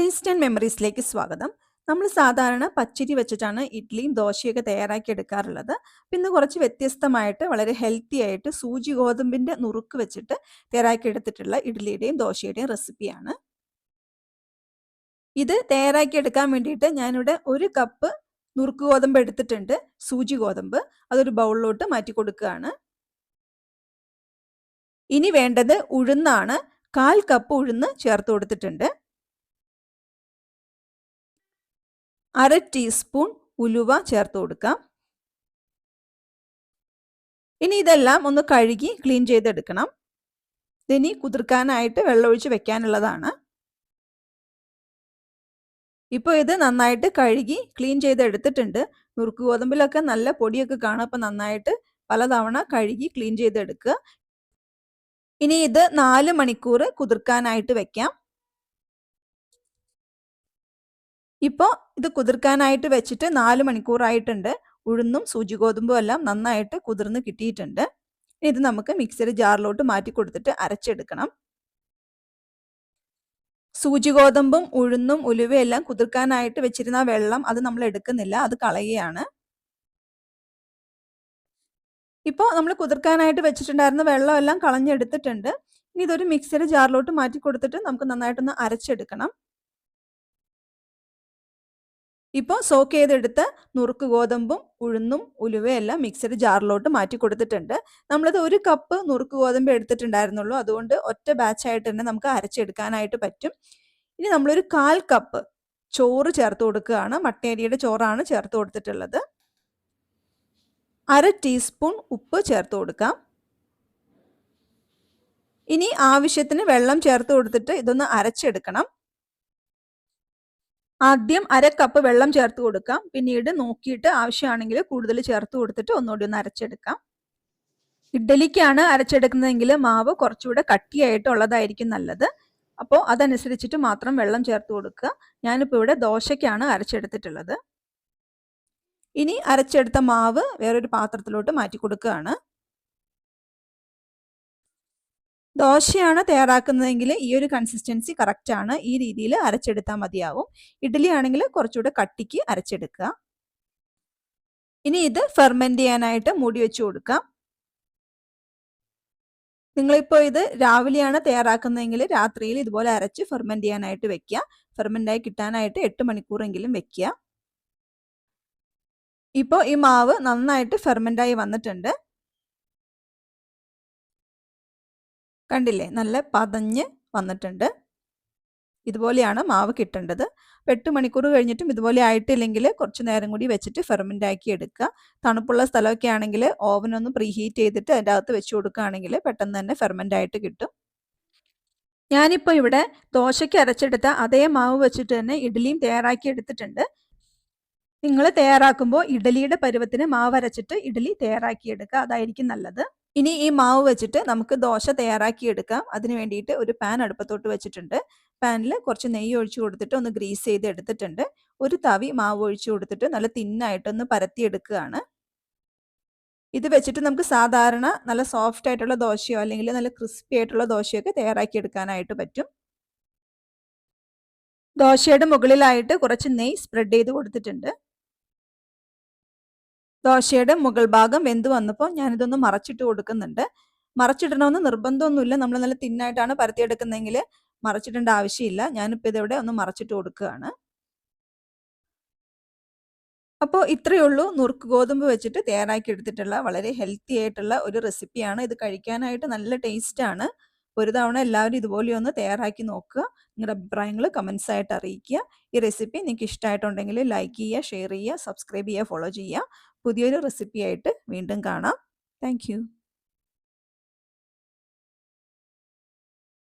Taste and മെമ്മറീസിലേക്ക് സ്വാഗതം. നമ്മൾ സാധാരണ പച്ചരി വെച്ചിട്ടാണ് ഇഡ്ഡലിയും ദോശയൊക്കെ തയ്യാറാക്കി എടുക്കാറുള്ളത്. പിന്നെ കുറച്ച് വ്യത്യസ്തമായിട്ട് വളരെ ഹെൽത്തി ആയിട്ട് സൂചി ഗോതമ്പിന്റെ നുറുക്ക് വെച്ചിട്ട് തയ്യാറാക്കി എടുത്തിട്ടുള്ള ഇഡ്ഡലിയുടെയും ദോശയുടെയും റെസിപ്പിയാണ്. ഇത് തയ്യാറാക്കി എടുക്കാൻ വേണ്ടിയിട്ട് ഞാനിവിടെ ഒരു കപ്പ് നുറുക്ക് ഗോതമ്പ് എടുത്തിട്ടുണ്ട്. സൂചി ഗോതമ്പ്. അതൊരു ബൗളിലോട്ട് മാറ്റി കൊടുക്കുകയാണ്. ഇനി വേണ്ടത് ഉഴുന്നാണ്. കാൽ കപ്പ് ഉഴുന്ന് ചേർത്ത് കൊടുത്തിട്ടുണ്ട്. അര ടീസ്പൂൺ ഉലുവ ചേർത്ത് കൊടുക്കാം. ഇനി ഇതെല്ലാം ഒന്ന് കഴുകി ക്ലീൻ ചെയ്തെടുക്കണം. ഇതിനി കുതിർക്കാനായിട്ട് വെള്ളമൊഴിച്ച് വെക്കാനുള്ളതാണ്. ഇപ്പോൾ ഇത് നന്നായിട്ട് കഴുകി ക്ലീൻ ചെയ്തെടുത്തിട്ടുണ്ട്. നുറുക്ക് ഗോതമ്പിലൊക്കെ നല്ല പൊടിയൊക്കെ കാണും. അപ്പം നന്നായിട്ട് പലതവണ കഴുകി ക്ലീൻ ചെയ്തെടുക്കുക. ഇനി ഇത് നാല് മണിക്കൂർ കുതിർക്കാനായിട്ട് വെക്കാം. ഇപ്പോൾ ഇത് കുതിർക്കാനായിട്ട് വെച്ചിട്ട് നാല് മണിക്കൂറായിട്ടുണ്ട്. ഉഴുന്നും സൂചി ഗോതമ്പും എല്ലാം നന്നായിട്ട് കുതിർന്ന് കിട്ടിയിട്ടുണ്ട്. ഇത് നമുക്ക് മിക്സറി ജാറിലോട്ട് മാറ്റി കൊടുത്തിട്ട് അരച്ചെടുക്കണം. സൂചി ഗോതമ്പും ഉഴുന്നും ഉലുവയെല്ലാം കുതിർക്കാനായിട്ട് വെച്ചിരുന്ന വെള്ളം അത് നമ്മൾ എടുക്കുന്നില്ല അത് കളയുകയാണ്. ഇപ്പോൾ നമ്മൾ കുതിർക്കാനായിട്ട് വെച്ചിട്ടുണ്ടായിരുന്ന വെള്ളം എല്ലാം കളഞ്ഞെടുത്തിട്ടുണ്ട്. ഇനി ഇതൊരു മിക്സർ ജാറിലോട്ട് മാറ്റി കൊടുത്തിട്ട് നമുക്ക് നന്നായിട്ടൊന്ന് അരച്ചെടുക്കണം. ഇപ്പോൾ സോക്ക് ചെയ്തെടുത്ത നുറുക്ക് ഗോതമ്പും ഉഴുന്നും ഉലുവയെല്ലാം മിക്സഡ് ജാറിലോട്ട് മാറ്റി കൊടുത്തിട്ടുണ്ട്. നമ്മളത് ഒരു കപ്പ് നുറുക്ക് ഗോതമ്പ് എടുത്തിട്ടുണ്ടായിരുന്നുള്ളൂ. അതുകൊണ്ട് ഒറ്റ ബാച്ചായിട്ട് തന്നെ നമുക്ക് അരച്ചെടുക്കാനായിട്ട് പറ്റും. ഇനി നമ്മളൊരു കാൽ കപ്പ് ചോറ് ചേർത്ത് കൊടുക്കുകയാണ്. മട്ടേരിയുടെ ചോറാണ് ചേർത്ത് കൊടുത്തിട്ടുള്ളത്. അര ടീസ്പൂൺ ഉപ്പ് ചേർത്ത് കൊടുക്കാം. ഇനി ആവശ്യത്തിന് വെള്ളം ചേർത്ത് കൊടുത്തിട്ട് ഇതൊന്ന് അരച്ചെടുക്കണം. ആദ്യം അര കപ്പ് വെള്ളം ചേർത്ത് കൊടുക്കാം. പിന്നീട് നോക്കിയിട്ട് ആവശ്യമാണെങ്കിൽ കൂടുതൽ ചേർത്ത് കൊടുത്തിട്ട് ഒന്നുകൂടി ഒന്ന് അരച്ചെടുക്കാം. ഇഡ്ഡലിക്കാണ് അരച്ചെടുക്കുന്നതെങ്കിൽ മാവ് കുറച്ചുകൂടെ കട്ടിയായിട്ടുള്ളതായിരിക്കും നല്ലത്. അപ്പോൾ അതനുസരിച്ചിട്ട് മാത്രം വെള്ളം ചേർത്ത് കൊടുക്കുക. ഞാനിപ്പോൾ ഇവിടെ ദോശയ്ക്കാണ് അരച്ചെടുത്തിട്ടുള്ളത്. ഇനി അരച്ചെടുത്ത മാവ് വേറൊരു പാത്രത്തിലോട്ട് മാറ്റി കൊടുക്കുകയാണ്. ദോശയാണ് തയ്യാറാക്കുന്നതെങ്കിൽ ഈ ഒരു കൺസിസ്റ്റൻസി കറക്റ്റ് ആണ്. ഈ രീതിയിൽ അരച്ചെടുത്താൽ മതിയാവും. ഇഡ്ഡലി ആണെങ്കിൽ കുറച്ചുകൂടെ കട്ടിക്ക് അരച്ചെടുക്കുക. ഇനി ഇത് ഫെർമെന്റ് ചെയ്യാനായിട്ട് മൂടി വെച്ചു കൊടുക്കാം നിങ്ങളിപ്പോൾ ഇത് രാവിലെയാണ് തയ്യാറാക്കുന്നതെങ്കിൽ രാത്രിയിൽ ഇതുപോലെ അരച്ച് ഫെർമെന്റ് ചെയ്യാനായിട്ട് വെക്കുക. ഫെർമെന്റായി കിട്ടാനായിട്ട് എട്ട് മണിക്കൂറെങ്കിലും വെക്കുക. ഇപ്പോൾ ഈ മാവ് നന്നായിട്ട് ഫെർമെന്റായി വന്നിട്ടുണ്ട്. കണ്ടില്ലേ? നല്ല പതഞ്ഞ് വന്നിട്ടുണ്ട്. ഇതുപോലെയാണ് മാവ് കിട്ടേണ്ടത്. അപ്പോൾ എട്ട് മണിക്കൂർ കഴിഞ്ഞിട്ടും ഇതുപോലെ ആയിട്ടില്ലെങ്കിൽ കുറച്ച് നേരം കൂടി വെച്ചിട്ട് ഫെർമെന്റ് ആക്കി എടുക്കുക. തണുപ്പുള്ള സ്ഥലമൊക്കെ ആണെങ്കിൽ ഓവൻ ഒന്ന് പ്രീഹീറ്റ് ചെയ്തിട്ട് അതിന്റെ അകത്ത് വെച്ച് കൊടുക്കുകയാണെങ്കിൽ പെട്ടെന്ന് തന്നെ ഫെർമെന്റ് ആയിട്ട് കിട്ടും. ഞാനിപ്പോൾ ഇവിടെ ദോശയ്ക്ക് അരച്ചെടുത്ത അതേ മാവ് വെച്ചിട്ട് തന്നെ ഇഡ്ഡലിയും തയ്യാറാക്കി എടുത്തിട്ടുണ്ട്. നിങ്ങൾ തയ്യാറാക്കുമ്പോൾ ഇഡ്ഡലിയുടെ പരുവത്തിന് മാവ് അരച്ചിട്ട് ഇഡ്ഡലി തയ്യാറാക്കിയെടുക്കുക അതായിരിക്കും നല്ലത്. ഇനി ഈ മാവ് വെച്ചിട്ട് നമുക്ക് ദോശ തയ്യാറാക്കി എടുക്കാം. അതിന് വേണ്ടിയിട്ട് ഒരു പാൻ അടുപ്പത്തോട്ട് വെച്ചിട്ടുണ്ട്. പാനിൽ കുറച്ച് നെയ്യ് ഒഴിച്ചു കൊടുത്തിട്ട് ഒന്ന് ഗ്രീസ് ചെയ്ത് എടുത്തിട്ടുണ്ട്. ഒരു തവി മാവ് ഒഴിച്ചു കൊടുത്തിട്ട് നല്ല തിന്നായിട്ടൊന്ന് പരത്തിയെടുക്കുകയാണ്. ഇത് വെച്ചിട്ട് നമുക്ക് സാധാരണ നല്ല സോഫ്റ്റ് ആയിട്ടുള്ള ദോശയോ അല്ലെങ്കിൽ നല്ല ക്രിസ്പി ആയിട്ടുള്ള ദോശയൊക്കെ തയ്യാറാക്കി എടുക്കാനായിട്ട് പറ്റും. ദോശയുടെ മുകളിലായിട്ട് കുറച്ച് നെയ്യ് സ്പ്രെഡ് ചെയ്ത് കൊടുത്തിട്ടുണ്ട്. ദോശയുടെ മുകൾ ഭാഗം വെന്ത് വന്നപ്പോൾ ഞാനിതൊന്ന് മറച്ചിട്ട് കൊടുക്കുന്നുണ്ട്. മറച്ചിടണമെന്ന് നിർബന്ധമൊന്നുമില്ല. നമ്മൾ നല്ല തിന്നായിട്ടാണ് പരത്തിയെടുക്കുന്നതെങ്കിൽ മറച്ചിടേണ്ട ആവശ്യമില്ല. ഞാനിപ്പോൾ ഇതെവിടെ ഒന്ന് മറച്ചിട്ട് കൊടുക്കുകയാണ്. അപ്പോൾ ഇത്രയേ ഉള്ളൂ. നുറുക്ക് ഗോതമ്പ് വെച്ചിട്ട് തയ്യാറാക്കി എടുത്തിട്ടുള്ള വളരെ ഹെൽത്തി ആയിട്ടുള്ള ഒരു റെസിപ്പിയാണ് ഇത് കഴിക്കാനായിട്ട് നല്ല ടേസ്റ്റാണ് ഒരു തവണ എല്ലാവരും ഇതുപോലെ ഒന്ന് തയ്യാറാക്കി നോക്കുക. നിങ്ങളുടെ അഭിപ്രായങ്ങൾ കമൻസ് ആയിട്ട് അറിയിക്കുക. ഈ റെസിപ്പി നിങ്ങൾക്ക് ഇഷ്ടമായിട്ടുണ്ടെങ്കിൽ ലൈക്ക് ചെയ്യുക ഷെയർ ചെയ്യുക സബ്സ്ക്രൈബ് ചെയ്യുക ഫോളോ ചെയ്യുക. പുതിയൊരു റെസിപ്പിയായിട്ട് വീണ്ടും കാണാം. താങ്ക്